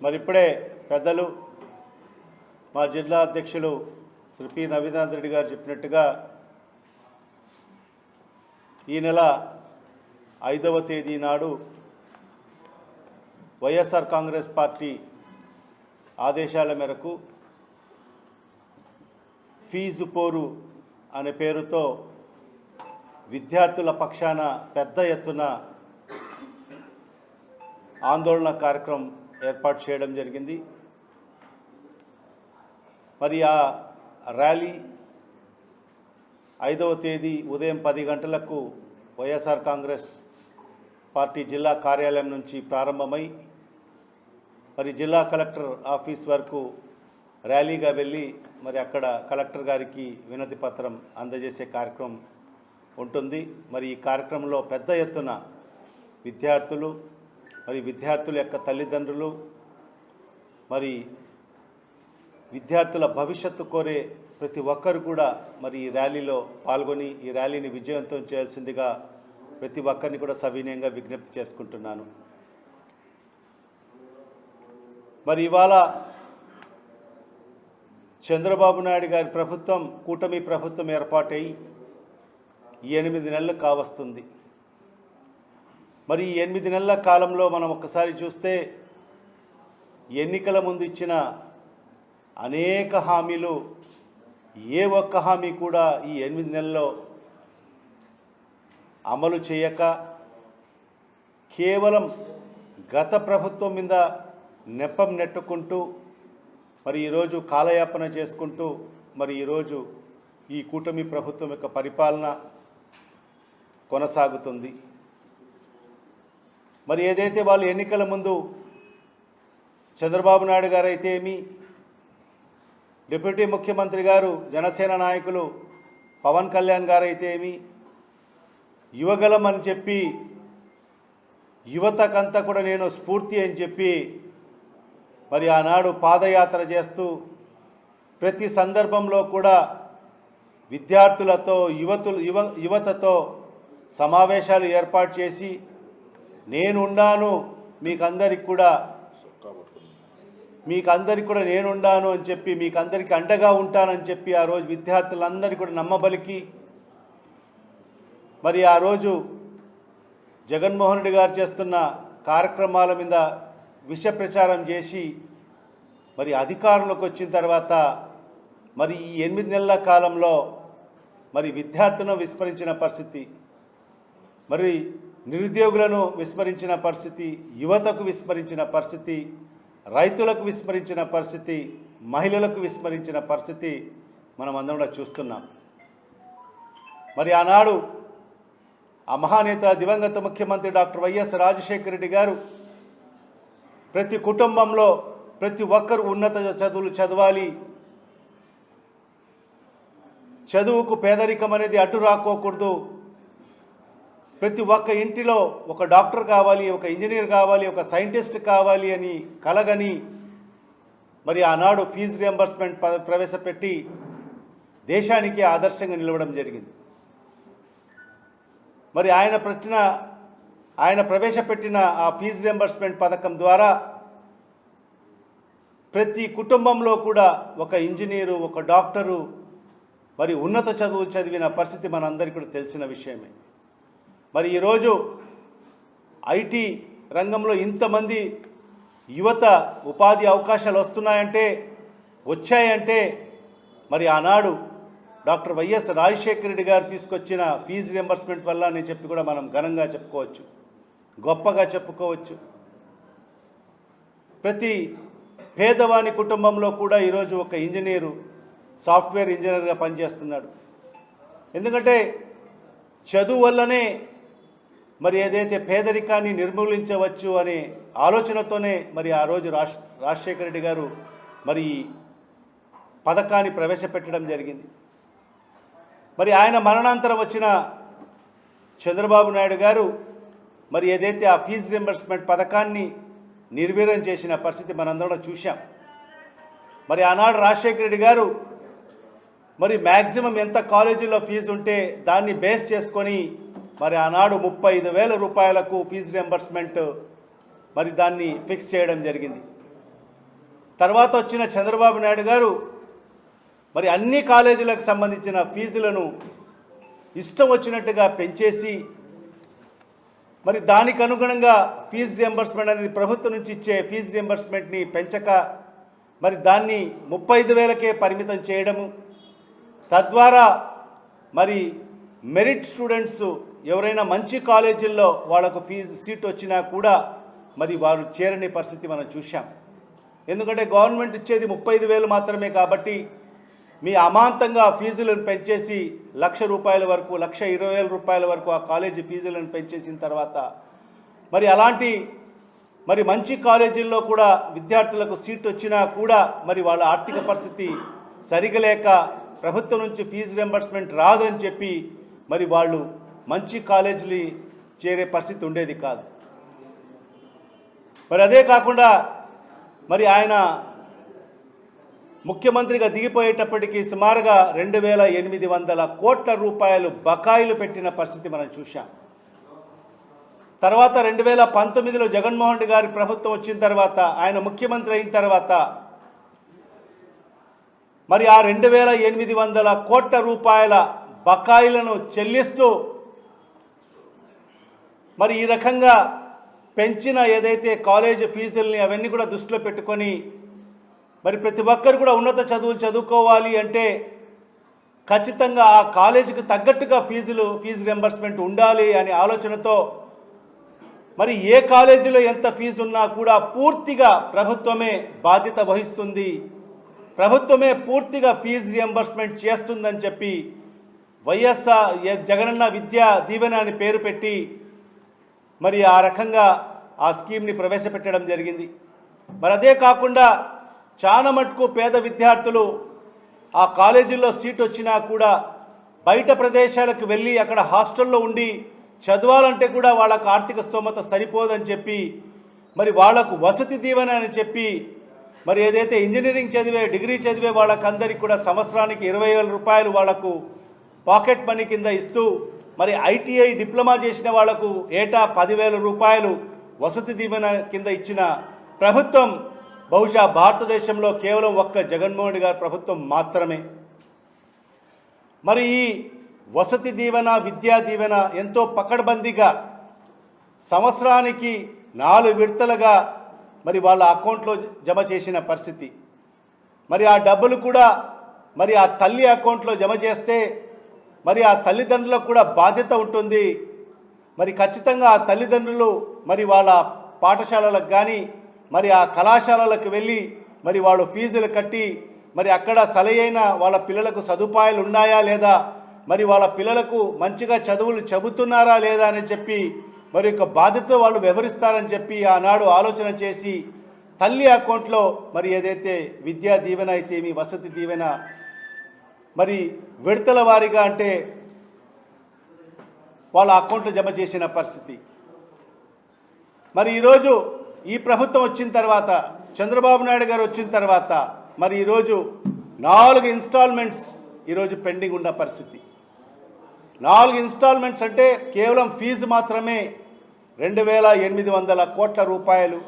మరి ఇప్పుడే పెద్దలు మా జిల్లా అధ్యక్షులు శ్రీ పి నవీనాథ్ రెడ్డి గారు చెప్పినట్టుగా ఈ నెల ఐదవ తేదీ నాడు వైఎస్ఆర్ కాంగ్రెస్ పార్టీ ఆదేశాల మేరకు ఫీజు పోరు అనే పేరుతో విద్యార్థుల పక్షాన పెద్ద ఎత్తున ఆందోళన కార్యక్రమం ఏర్పాటు చేయడం జరిగింది. మరి ఆ ర్యాలీ ఐదవ తేదీ ఉదయం పది గంటలకు వైఎస్ఆర్ కాంగ్రెస్ పార్టీ జిల్లా కార్యాలయం నుంచి ప్రారంభమై మరి జిల్లా కలెక్టర్ ఆఫీస్ వరకు ర్యాలీగా వెళ్ళి మరి అక్కడ కలెక్టర్ గారికి వినతి పత్రం అందజేసే కార్యక్రమం ఉంటుంది. మరి ఈ కార్యక్రమంలో పెద్ద ఎత్తున విద్యార్థులు మరి విద్యార్థుల యొక్క తల్లిదండ్రులు మరి విద్యార్థుల భవిష్యత్తు కోరే ప్రతి ఒక్కరు కూడా మరి ఈ ర్యాలీలో పాల్గొని ఈ ర్యాలీని విజయవంతం చేయాల్సిందిగా ప్రతి ఒక్కరిని కూడా సవినయంగా విజ్ఞప్తి చేసుకుంటున్నాను. మరి ఇవాళ చంద్రబాబు నాయుడు గారి ప్రభుత్వం కూటమి ప్రభుత్వం ఏర్పాటై ఎనిమిది నెలలు కావస్తుంది. మరి ఈ ఎనిమిది నెలల కాలంలో మనం ఒక్కసారి చూస్తే ఎన్నికల ముందు ఇచ్చిన అనేక హామీలు ఏ ఒక్క హామీ కూడా ఈ ఎనిమిది నెలల్లో అమలు చేయక కేవలం గత ప్రభుత్వం మీద నెప్పం నెట్టుకుంటూ మరి ఈరోజు కాలయాపన చేసుకుంటూ మరి ఈరోజు ఈ కూటమి ప్రభుత్వం యొక్క పరిపాలన కొనసాగుతుంది. మరి ఏదైతే వాళ్ళు ఎన్నికల ముందు చంద్రబాబు నాయుడు గారు అయితే ఏమి డిప్యూటీ ముఖ్యమంత్రి గారు జనసేన నాయకులు పవన్ కళ్యాణ్ గారు అయితే ఏమి యువగలం అని చెప్పి యువతకంతా కూడా నేను స్ఫూర్తి అని చెప్పి మరి ఆనాడు పాదయాత్ర చేస్తూ ప్రతి సందర్భంలో కూడా విద్యార్థులతో యువతులు యువ యువతతో సమావేశాలు ఏర్పాటు చేసి నేనున్నాను మీకందరికి కూడా మీకు అందరికి కూడా నేనుండాను అని చెప్పి మీకు అందరికీ అండగా ఉంటానని చెప్పి ఆ రోజు విద్యార్థులందరికీ కూడా నమ్మబలికి. మరి ఆ రోజు జగన్మోహన్ రెడ్డి గారు చేస్తున్న కార్యక్రమాల మీద విష ప్రచారం చేసి మరి అధికారంలోకి వచ్చిన తర్వాత మరి ఈ ఎనిమిది నెలల కాలంలో మరి విద్యార్థులను విస్మరించిన పరిస్థితి. మరి నిరుద్యోగులను విస్మరించిన పరిస్థితి యువతకు విస్మరించిన పరిస్థితి రైతులకు విస్మరించిన పరిస్థితి మహిళలకు విస్మరించిన పరిస్థితి మనం అందరం కూడా చూస్తున్నాం. మరి ఆనాడు ఆ మహానేత దివంగత ముఖ్యమంత్రి డాక్టర్ వైఎస్ రాజశేఖర రెడ్డి గారు ప్రతి కుటుంబంలో ప్రతి ఒక్కరు ఉన్నత చదువులు చదవాలి. చదువుకు పేదరికం అనేది అడ్డు రాకోకూడదు ప్రతి ఒక్క ఇంటిలో ఒక డాక్టర్ కావాలి ఒక ఇంజనీర్ కావాలి ఒక సైంటిస్ట్ కావాలి అని కలగని మరి ఆనాడు ఫీజు రియంబర్స్మెంట్ ప- ప్రవేశపెట్టి దేశానికి ఆదర్శంగా నిలవడం జరిగింది. మరి ఆయన పెట్టిన ఆయన ప్రవేశపెట్టిన ఆ ఫీజు రియంబర్స్మెంట్ పథకం ద్వారా ప్రతి కుటుంబంలో కూడా ఒక ఇంజనీరు ఒక డాక్టరు మరి ఉన్నత చదువు చదివిన పరిస్థితి మనందరికీ కూడా తెలిసిన విషయమే. మరి ఈరోజు ఐటీ రంగంలో ఇంతమంది యువత ఉపాధి అవకాశాలు వస్తున్నాయంటే వచ్చాయంటే మరి ఆనాడు డాక్టర్ వైఎస్ రాజశేఖర రెడ్డి గారు తీసుకొచ్చిన ఫీజు రియంబర్స్మెంట్ వల్ల అని చెప్పి కూడా మనం ఘనంగా చెప్పుకోవచ్చు గొప్పగా చెప్పుకోవచ్చు. ప్రతి పేదవాని కుటుంబంలో కూడా ఈరోజు ఒక ఇంజనీరు సాఫ్ట్వేర్ ఇంజనీర్గా పనిచేస్తున్నాడు. ఎందుకంటే చదువు వల్లనే మరి ఏదైతే పేదరికాన్ని నిర్మూలించవచ్చు అనే ఆలోచనతోనే మరి ఆ రోజు రాజ్ రాజశేఖర రెడ్డి గారు మరి పథకాన్ని ప్రవేశపెట్టడం జరిగింది. మరి ఆయన మరణాంతరం వచ్చిన చంద్రబాబు నాయుడు గారు మరి ఏదైతే ఆ ఫీజు రింబర్స్మెంట్ పథకాన్ని నిర్వీర్యం చేసిన పరిస్థితి మనందరం చూశాం. మరి ఆనాడు రాజశేఖర రెడ్డి గారు మరి మ్యాక్సిమం ఎంత కాలేజీలో ఫీజు ఉంటే దాన్ని బేస్ చేసుకొని మరి ఆనాడు ముప్పై ఐదు వేల రూపాయలకు ఫీజు రియంబర్స్మెంట్ మరి దాన్ని ఫిక్స్ చేయడం జరిగింది. తర్వాత వచ్చిన చంద్రబాబు నాయుడు గారు మరి అన్ని కాలేజీలకు సంబంధించిన ఫీజులను ఇష్టం వచ్చినట్టుగా పెంచేసి మరి దానికి అనుగుణంగా ఫీజు రియంబర్స్మెంట్ అనేది ప్రభుత్వం నుంచి ఇచ్చే ఫీజు రియంబర్స్మెంట్ని పెంచక మరి దాన్ని ముప్పై ఐదు వేలకే పరిమితం చేయడము. తద్వారా మరి మెరిట్ స్టూడెంట్స్ ఎవరైనా మంచి కాలేజీల్లో వాళ్ళకు ఫీజు సీట్ వచ్చినా కూడా మరి వారు చేరని పరిస్థితి మనం చూశాం. ఎందుకంటే గవర్నమెంట్ ఇచ్చేది ముప్పై ఐదు వేలు మాత్రమే కాబట్టి మీ అమాంతంగా ఫీజులను పెంచేసి లక్ష రూపాయల వరకు లక్ష ఇరవై వేల రూపాయల వరకు ఆ కాలేజీ ఫీజులను పెంచేసిన తర్వాత మరి అలాంటి మరి మంచి కాలేజీల్లో కూడా విద్యార్థులకు సీట్ వచ్చినా కూడా మరి వాళ్ళ ఆర్థిక పరిస్థితి సరిగలేక ప్రభుత్వం నుంచి ఫీజు రింబర్స్మెంట్ రాదని చెప్పి మరి వాళ్ళు మంచి కాలేజీలు చేరే పరిస్థితి ఉండేది కాదు. మరి అదే కాకుండా మరి ఆయన ముఖ్యమంత్రిగా దిగిపోయేటప్పటికీ సుమారుగా రెండు వేల ఎనిమిది వందల కోట్ల రూపాయలు బకాయిలు పెట్టిన పరిస్థితి మనం చూశాం. తర్వాత రెండు వేల పంతొమ్మిదిలో జగన్మోహన్ రెడ్డి గారి ప్రభుత్వం వచ్చిన తర్వాత ఆయన ముఖ్యమంత్రి అయిన తర్వాత మరి ఆ రెండు వేల ఎనిమిది వందల కోట్ల రూపాయల బకాయిలను చెల్లిస్తూ మరి ఈ రకంగా పెంచిన ఏదైతే కాలేజ్ ఫీజుల్ని అవన్నీ కూడా దృష్టిలో పెట్టుకొని మరి ప్రతి ఒక్కరు కూడా ఉన్నత చదువులు చదువుకోవాలి అంటే ఖచ్చితంగా ఆ కాలేజీకి తగ్గట్టుగా ఫీజులు ఫీజు రింబర్స్మెంట్ ఉండాలి అనే ఆలోచనతో మరి ఏ కాలేజీలో ఎంత ఫీజు ఉన్నా కూడా పూర్తిగా ప్రభుత్వమే బాధ్యత వహిస్తుంది. ప్రభుత్వమే పూర్తిగా ఫీజు రియంబర్స్మెంట్ చేస్తుందని చెప్పి వైఎస్ఆర్ జగనన్న విద్యా దీవెన అని పేరు పెట్టి మరి ఆ రకంగా ఆ స్కీమ్ని ప్రవేశపెట్టడం జరిగింది. మరి అదే కాకుండా చాలా మటుకు పేద విద్యార్థులు ఆ కాలేజీల్లో సీట్ వచ్చినా కూడా బయట ప్రదేశాలకు వెళ్ళి అక్కడ హాస్టల్లో ఉండి చదవాలంటే కూడా వాళ్ళకు ఆర్థిక స్తోమత సరిపోదని చెప్పి మరి వాళ్ళకు వసతి దీవెన అని చెప్పి మరి ఏదైతే ఇంజనీరింగ్ చదివే డిగ్రీ చదివే వాళ్ళకందరికీ కూడా సంవత్సరానికి ఇరవై వేల రూపాయలు వాళ్ళకు పాకెట్ మనీ కింద ఇస్తూ మరి ఐటీఐ డిప్లొమా చేసిన వాళ్ళకు ఏటా పదివేల రూపాయలు వసతి దీవెన కింద ఇచ్చిన ప్రభుత్వం బహుశా భారతదేశంలో కేవలం ఒక్క జగన్మోహన్ రెడ్డి గారి ప్రభుత్వం మాత్రమే. మరి ఈ వసతి దీవెన విద్యా దీవెన ఎంతో పకడ్బందీగా సంవత్సరానికి నాలుగు విడతలుగా మరి వాళ్ళ అకౌంట్లో జమ చేసిన పరిస్థితి. మరి ఆ డబ్బులు కూడా మరి ఆ తల్లి అకౌంట్లో జమ చేస్తే మరి ఆ తల్లిదండ్రులకు కూడా బాధ్యత ఉంటుంది. మరి ఖచ్చితంగా ఆ తల్లిదండ్రులు మరి వాళ్ళ పాఠశాలలకు కానీ మరి ఆ కళాశాలలకు వెళ్ళి మరి వాళ్ళు ఫీజులు కట్టి మరి అక్కడ సలైన వాళ్ళ పిల్లలకు సదుపాయాలు ఉన్నాయా లేదా మరి వాళ్ళ పిల్లలకు మంచిగా చదువులు చెబుతున్నారా లేదా అని చెప్పి మరి యొక్క బాధ్యత వాళ్ళు వివరిస్తారని చెప్పి ఆనాడు ఆలోచన చేసి తల్లి అకౌంట్లో మరి ఏదైతే విద్యా దీవెన అయితే మీ వసతి దీవెన మరి విడతల వారీగా అంటే వాళ్ళ అకౌంట్లో జమ చేసిన పరిస్థితి. మరి ఈరోజు ఈ ప్రభుత్వం వచ్చిన తర్వాత చంద్రబాబు నాయుడు గారు వచ్చిన తర్వాత మరి ఈరోజు నాలుగు ఇన్స్టాల్మెంట్స్ ఈరోజు పెండింగ్ ఉన్న పరిస్థితి. నాలుగు ఇన్స్టాల్మెంట్స్ అంటే కేవలం ఫీజు మాత్రమే రెండు వేల ఎనిమిది వందల కోట్ల రూపాయలు.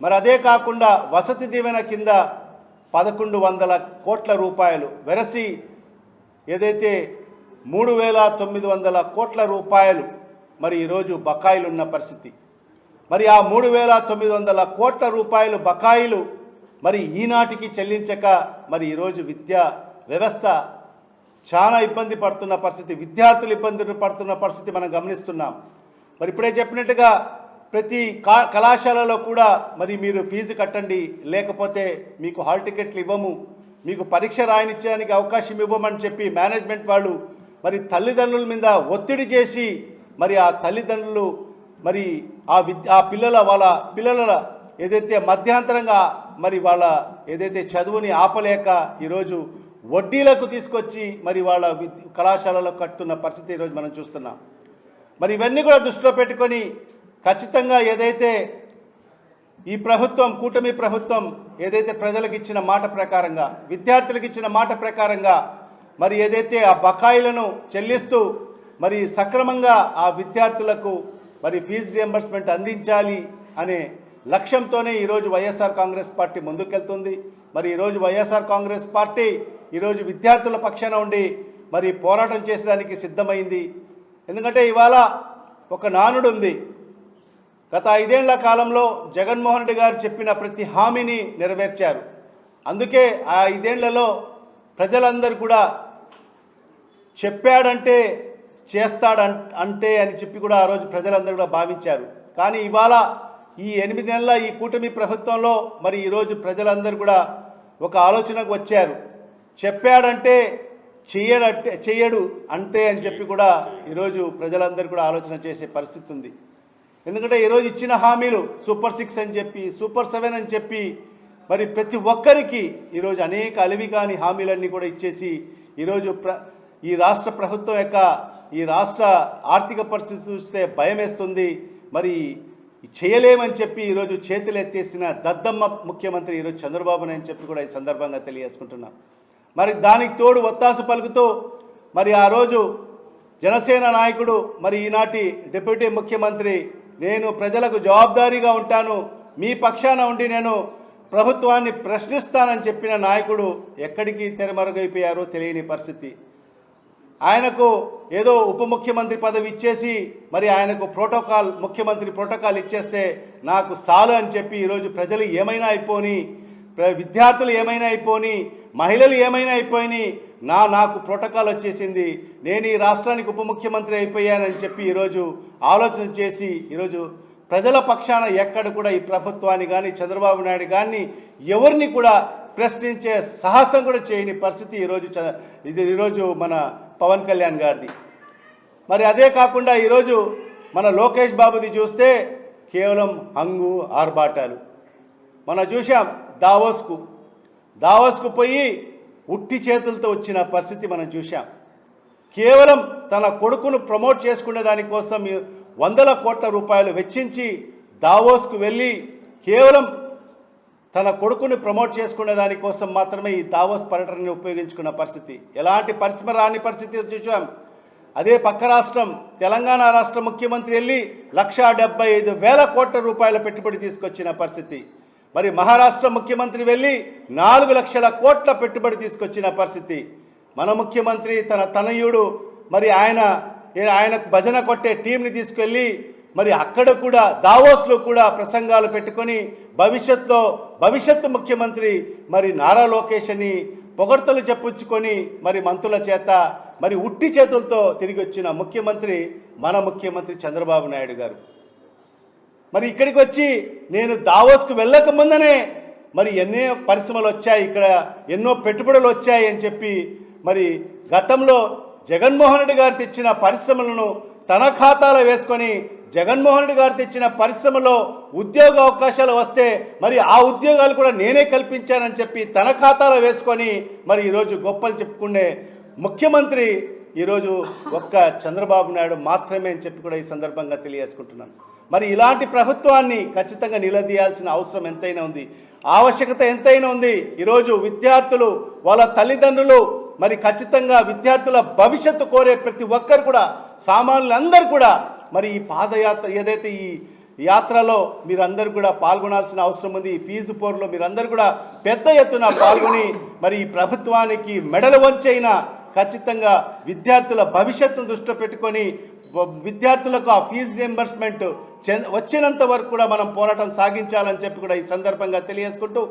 మరి అదే కాకుండా వసతి దీవెన కింద పదకొండు వందల కోట్ల రూపాయలు వెరసి ఏదైతే మూడు వేల తొమ్మిది వందల కోట్ల రూపాయలు మరి ఈరోజు బకాయిలు ఉన్న పరిస్థితి. మరి ఆ మూడు వేల తొమ్మిది వందల కోట్ల రూపాయలు బకాయిలు మరి ఈనాటికి చెల్లించక మరి ఈరోజు విద్యా వ్యవస్థ చాలా ఇబ్బంది పడుతున్న పరిస్థితి విద్యార్థులు ఇబ్బంది పడుతున్న పరిస్థితి మనం గమనిస్తున్నాం. మరి ఇప్పుడే చెప్పినట్టుగా ప్రతి కళాశాలలో కూడా మరి మీరు ఫీజు కట్టండి లేకపోతే మీకు హాల్ టికెట్లు ఇవ్వము మీకు పరీక్ష రాయనిచ్చడానికి అవకాశం ఇవ్వమని చెప్పి మేనేజ్మెంట్ వాళ్ళు మరి తల్లిదండ్రుల మీద ఒత్తిడి చేసి మరి ఆ తల్లిదండ్రులు మరి ఆ విద్య ఆ పిల్లల వాళ్ళ పిల్లల ఏదైతే మధ్యాంతరంగా మరి వాళ్ళ ఏదైతే చదువుని ఆపలేక ఈరోజు వడ్డీలకు తీసుకొచ్చి మరి వాళ్ళ కళాశాలలో కట్టున్న పరిస్థితి ఈరోజు మనం చూస్తున్నాం. మరి ఇవన్నీ కూడా దృష్టిలో పెట్టుకొని ఖచ్చితంగా ఏదైతే ఈ ప్రభుత్వం కూటమి ప్రభుత్వం ఏదైతే ప్రజలకు ఇచ్చిన మాట ప్రకారంగా విద్యార్థులకు ఇచ్చిన మాట ప్రకారంగా మరి ఏదైతే ఆ బకాయిలను చెల్లిస్తూ మరి సక్రమంగా ఆ విద్యార్థులకు మరి ఫీజు రియంబర్స్మెంట్ అందించాలి అనే లక్ష్యంతోనే ఈరోజు వైఎస్ఆర్ కాంగ్రెస్ పార్టీ ముందుకెళ్తుంది. మరి ఈరోజు వైఎస్ఆర్ కాంగ్రెస్ పార్టీ ఈరోజు విద్యార్థుల పక్షాన ఉండి మరి పోరాటం చేసేదానికి సిద్ధమైంది. ఎందుకంటే ఇవాళ ఒక నానుడు ఉంది గత ఐదేళ్ళ కాలంలో జగన్మోహన్ రెడ్డి గారు చెప్పిన ప్రతి హామీని నెరవేర్చారు. అందుకే ఆ ఐదేళ్ళలో ప్రజలందరూ కూడా చెప్పాడంటే చేస్తాడు అంటే అని చెప్పి కూడా ఆ రోజు ప్రజలందరూ కూడా భావించారు. కానీ ఇవాళ ఈ ఎనిమిది నెలల ఈ కూటమి ప్రభుత్వంలో మరి ఈరోజు ప్రజలందరూ కూడా ఒక ఆలోచనకు వచ్చారు. చెప్పాడంటే చెయ్యడంటే చెయ్యడు అంతే అని చెప్పి కూడా ఈరోజు ప్రజలందరూ కూడా ఆలోచన చేసే పరిస్థితి ఉంది. ఎందుకంటే ఈరోజు ఇచ్చిన హామీలు సూపర్ సిక్స్ అని చెప్పి సూపర్ సెవెన్ అని చెప్పి మరి ప్రతి ఒక్కరికి ఈరోజు అనేక అలివి కాని హామీలన్నీ కూడా ఇచ్చేసి ఈరోజు ప్ర ఈ రాష్ట్ర ప్రభుత్వం యొక్క ఈ రాష్ట్ర ఆర్థిక పరిస్థితి చూస్తే భయం వేస్తుంది. మరి చేయలేమని చెప్పి ఈరోజు చేతులు ఎత్తేసిన దద్దమ్మ ముఖ్యమంత్రి ఈరోజు చంద్రబాబు అని చెప్పి కూడా ఈ సందర్భంగా తెలియజేసుకుంటున్నాం. మరి దానికి తోడు ఒత్తాసు పలుకుతూ మరి ఆ రోజు జనసేన నాయకుడు మరి ఈనాటి డిప్యూటీ ముఖ్యమంత్రి నేను ప్రజలకు జవాబారీగా ఉంటాను. మీ పక్షాన ఉండి నేను ప్రభుత్వాన్ని ప్రశ్నిస్తానని చెప్పిన నాయకుడు ఎక్కడికి తెరమరుగైపోయారో తెలియని పరిస్థితి. ఆయనకు ఏదో ఉప ముఖ్యమంత్రి పదవి ఇచ్చేసి మరి ఆయనకు ప్రోటోకాల్ ముఖ్యమంత్రి ప్రోటోకాల్ ఇచ్చేస్తే నాకు సాలు అని చెప్పి ఈరోజు ప్రజలు ఏమైనా అయిపోని విద్యార్థులు ఏమైనా అయిపోని మహిళలు ఏమైనా అయిపోయి నా నాకు ప్రోటోకాల్ వచ్చేసింది. నేను ఈ రాష్ట్రానికి ఉప ముఖ్యమంత్రి అయిపోయానని చెప్పి ఈరోజు ఆలోచన చేసి ఈరోజు ప్రజల పక్షాన ఎక్కడ కూడా ఈ ప్రభుత్వాన్ని కానీ చంద్రబాబు నాయుడు కానీ ఎవరిని కూడా ప్రశ్నించే సాహసం కూడా చేయని పరిస్థితి ఈరోజు ఇది ఈరోజు మన పవన్ కళ్యాణ్ గారిది. మరి అదే కాకుండా ఈరోజు మన లోకేష్ బాబుది చూస్తే కేవలం హంగు ఆర్భాటాలు. మనం చూసాం దావోస్కు దావోస్కు పోయి ఉట్టి చేతులతో వచ్చిన పరిస్థితి మనం చూసాం కేవలం తన కొడుకును ప్రమోట్ చేసుకునే దానికోసం వందల కోట్ల రూపాయలు వెచ్చించి దావోస్కు వెళ్ళి కేవలం తన కొడుకుని ప్రమోట్ చేసుకునే దానికోసం మాత్రమే ఈ దావోస్ పర్యటనని ఉపయోగించుకున్న పరిస్థితి. ఎలాంటి పరిశ్రమ రాని పరిస్థితి చూసాం అదే పక్క రాష్ట్రం తెలంగాణ రాష్ట్ర ముఖ్యమంత్రి వెళ్ళి లక్షా డెబ్బై ఐదు వేల కోట్ల రూపాయల పెట్టుబడి తీసుకొచ్చిన పరిస్థితి. మరి మహారాష్ట్ర ముఖ్యమంత్రి వెళ్ళి నాలుగు లక్షల కోట్ల పెట్టుబడి తీసుకొచ్చిన పరిస్థితి. మన ముఖ్యమంత్రి తన తనయుడు మరి ఆయన ఆయన భజన కొట్టే టీంని తీసుకెళ్ళి మరి అక్కడ కూడా దావోస్లో కూడా ప్రసంగాలు పెట్టుకొని భవిష్యత్తులో భవిష్యత్తు ముఖ్యమంత్రి మరి నారా లోకేష్ అని పొగడ్తలు చెప్పుచ్చుకొని మరి మంత్రుల చేత మరి ఉట్టి చేతులతో తిరిగి వచ్చిన ముఖ్యమంత్రి మన ముఖ్యమంత్రి చంద్రబాబు నాయుడు గారు. మరి ఇక్కడికి వచ్చి నేను దావోస్కు వెళ్ళక ముందనే మరి ఎన్నో పరిశ్రమలు వచ్చాయి ఇక్కడ ఎన్నో పెట్టుబడులు వచ్చాయి అని చెప్పి మరి గతంలో జగన్మోహన్ రెడ్డి గారు తెచ్చిన పరిశ్రమలను తన ఖాతాలో వేసుకొని జగన్మోహన్ రెడ్డి గారు తెచ్చిన పరిశ్రమలో ఉద్యోగ అవకాశాలు వస్తే మరి ఆ ఉద్యోగాలు కూడా నేనే కల్పించానని చెప్పి తన ఖాతాలో వేసుకొని మరి ఈరోజు గొప్పలు చెప్పుకునే ముఖ్యమంత్రి ఈరోజు ఒక్క చంద్రబాబు నాయుడు మాత్రమే అని చెప్పి కూడా ఈ సందర్భంగా తెలియజేసుకుంటున్నాను. మరి ఇలాంటి ప్రభుత్వాన్ని ఖచ్చితంగా నిలదీయాల్సిన అవసరం ఎంతైనా ఉంది. ఆవశ్యకత ఎంతైనా ఉంది. ఈరోజు విద్యార్థులు వాళ్ళ తల్లిదండ్రులు మరి ఖచ్చితంగా విద్యార్థుల భవిష్యత్తు కోరే ప్రతి ఒక్కరు కూడా సామాన్యులందరూ కూడా మరి ఈ పాదయాత్ర ఏదైతే ఈ యాత్రలో మీరందరూ కూడా పాల్గొనాల్సిన అవసరం ఉంది. ఈ ఫీజు పోరులో మీరందరూ కూడా పెద్ద ఎత్తున పాల్గొని మరి ఈ ప్రభుత్వానికి మెడలు వంచైనా ఖచ్చితంగా విద్యార్థుల భవిష్యత్తును దృష్టిలో పెట్టుకొని విద్యార్థులకు ఆ ఫీజు రియంబర్స్మెంట్ వచ్చినంత వరకు కూడా మనం పోరాటం సాగించాలని చెప్పి కూడా ఈ సందర్భంగా తెలియజేసుకుంటూ